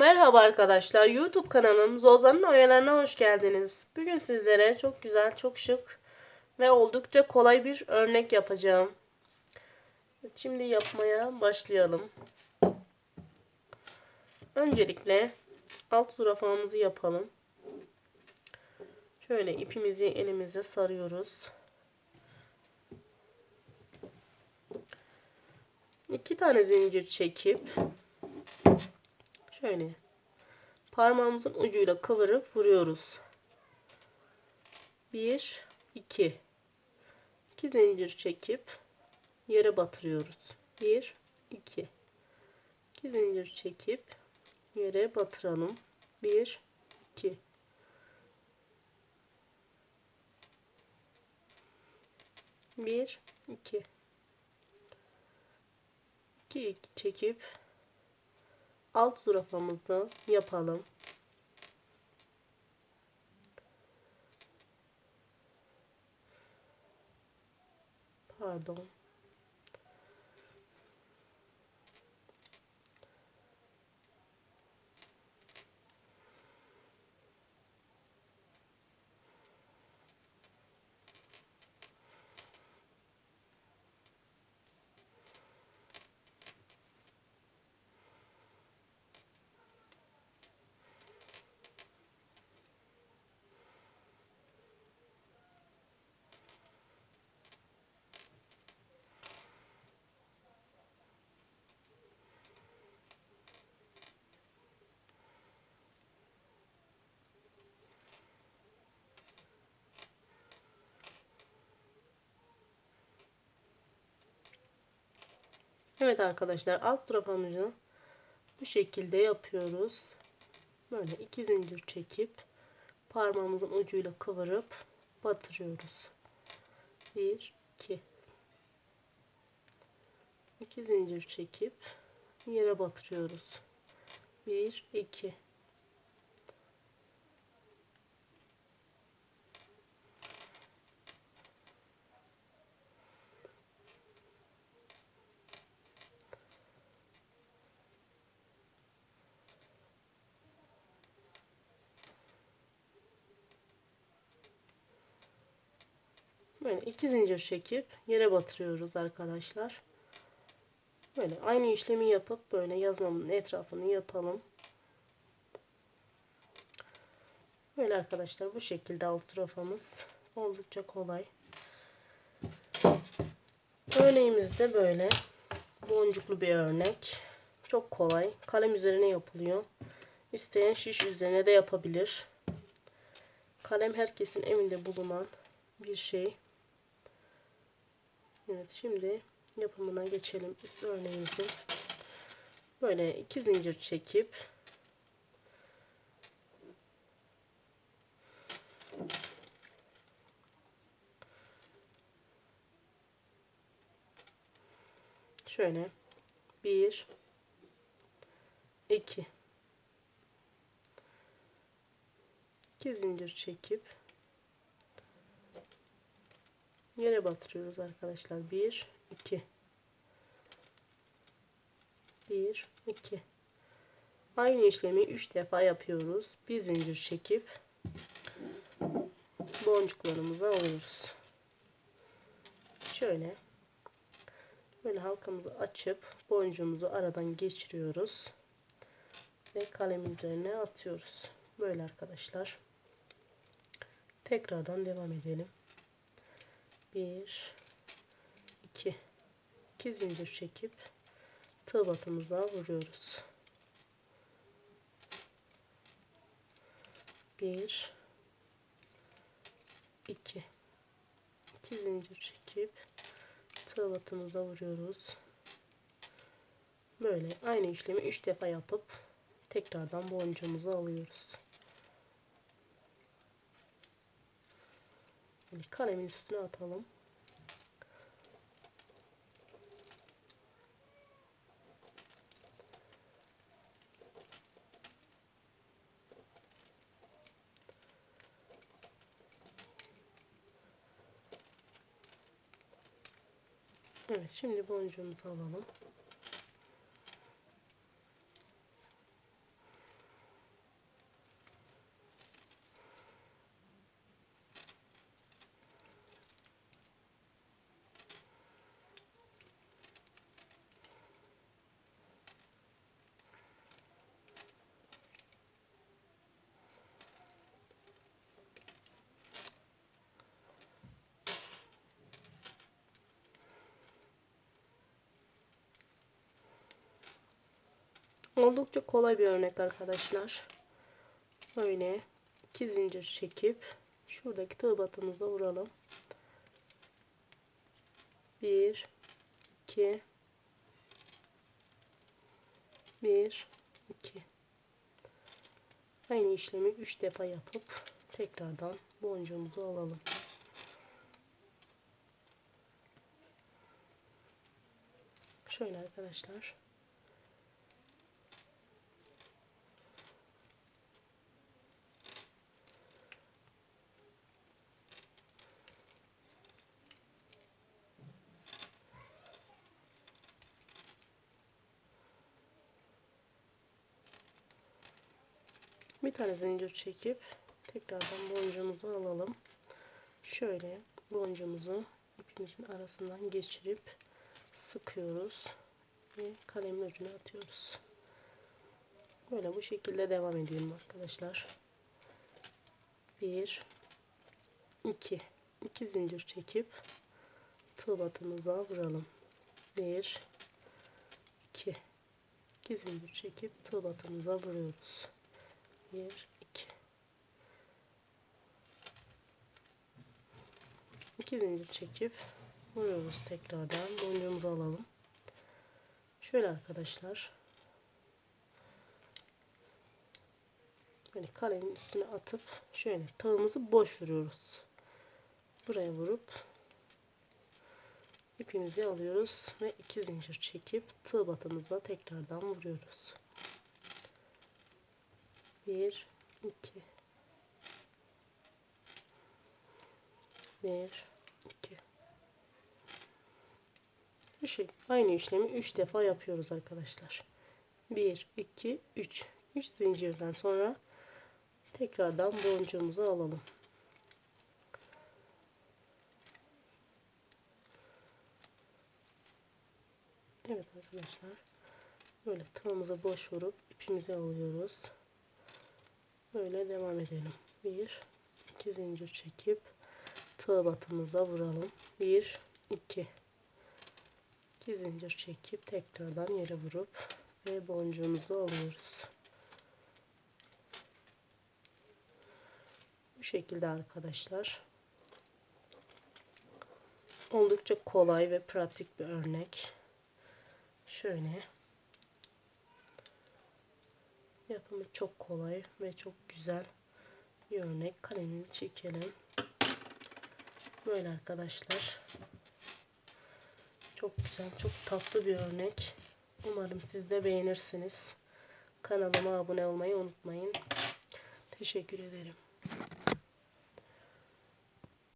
Merhaba arkadaşlar. YouTube kanalım Zozan'ın oyalarına hoş geldiniz. Bugün sizlere çok güzel, çok şık ve oldukça kolay bir örnek yapacağım. Şimdi yapmaya başlayalım. Öncelikle alt zürafamızı yapalım. Şöyle ipimizi elimize sarıyoruz. İki tane zincir çekip Şöyle parmağımızın ucuyla kıvırıp vuruyoruz. 1 2 2 zincir çekip yere batırıyoruz. 1 2 2 zincir çekip yere batıralım. 1 2 1 2 2 2 çekip alt zürafamızı yapalım. Pardon. Evet arkadaşlar alt tarafımızı bu şekilde yapıyoruz. Böyle iki zincir çekip parmağımızın ucuyla kıvırıp batırıyoruz. 1 2 2 zincir çekip yere batırıyoruz. 1 2 Böyle iki zincir çekip yere batırıyoruz arkadaşlar. Böyle aynı işlemi yapıp böyle yazmamın etrafını yapalım. Böyle arkadaşlar bu şekilde alt rafamız oldukça kolay. Örneğimiz de böyle boncuklu bir örnek. Çok kolay. Kalem üzerine yapılıyor. İsteyen şiş üzerine de yapabilir. Kalem herkesin evinde bulunan bir şey. Evet şimdi yapımına geçelim üst örneğimizin. Böyle iki zincir çekip şöyle bir iki iki zincir çekip yere batırıyoruz arkadaşlar. 1 2 1 2 Aynı işlemi 3 defa yapıyoruz. Bir zincir çekip boncuklarımızı alıyoruz. Şöyle böyle halkamızı açıp boncuğumuzu aradan geçiriyoruz ve kalemin üzerine atıyoruz. Böyle arkadaşlar. Tekrardan devam edelim. 1 2 2 zincir çekip tığ batımıza vuruyoruz. 1 2 2 zincir çekip tığ batımıza vuruyoruz. Böyle aynı işlemi 3 defa yapıp tekrardan boncuğumuzu alıyoruz. Böyle kalemin üstüne atalım. Evet şimdi boncuğumuzu alalım. Oldukça kolay bir örnek arkadaşlar. Böyle iki zincir çekip şuradaki tığ batımıza vuralım. 1 2 1 2 Aynı işlemi 3 defa yapıp tekrardan boncuğumuzu alalım. Şöyle arkadaşlar. Bir tane zincir çekip tekrardan boncuğumuzu alalım. Şöyle boncuğumuzu ipimizin arasından geçirip sıkıyoruz ve kalemin ucuna atıyoruz. Böyle bu şekilde devam edelim arkadaşlar. 1 2 2 zincir çekip tığ batımıza vuralım. 1 2 2 zincir çekip tığ batımıza vuruyoruz. 1 2 2 zincir çekip vuruyoruz tekrardan boncuğumuzu alalım. Şöyle arkadaşlar. Böyle kalemin üstüne atıp şöyle tığımızı boş vuruyoruz. Buraya vurup ipimizi alıyoruz ve iki zincir çekip tığ batımıza tekrardan vuruyoruz 1 2 1 2 Bu şey aynı işlemi 3 defa yapıyoruz arkadaşlar. 1 2 3 3 zincirden sonra tekrardan boncuğumuzu alalım. Evet arkadaşlar. Böyle tığımızı boş vurup ipimizi alıyoruz. Böyle devam edelim. 1 2 zincir çekip tığ batımıza vuralım. 1 2 2 zincir çekip tekrardan yere vurup ve boncuğumuzu alıyoruz. Bu şekilde arkadaşlar. Oldukça kolay ve pratik bir örnek. Şöyle Yapımı çok kolay ve çok güzel bir örnek. Kalemini çekelim. Böyle arkadaşlar. Çok güzel, çok tatlı bir örnek. Umarım siz de beğenirsiniz. Kanalıma abone olmayı unutmayın. Teşekkür ederim.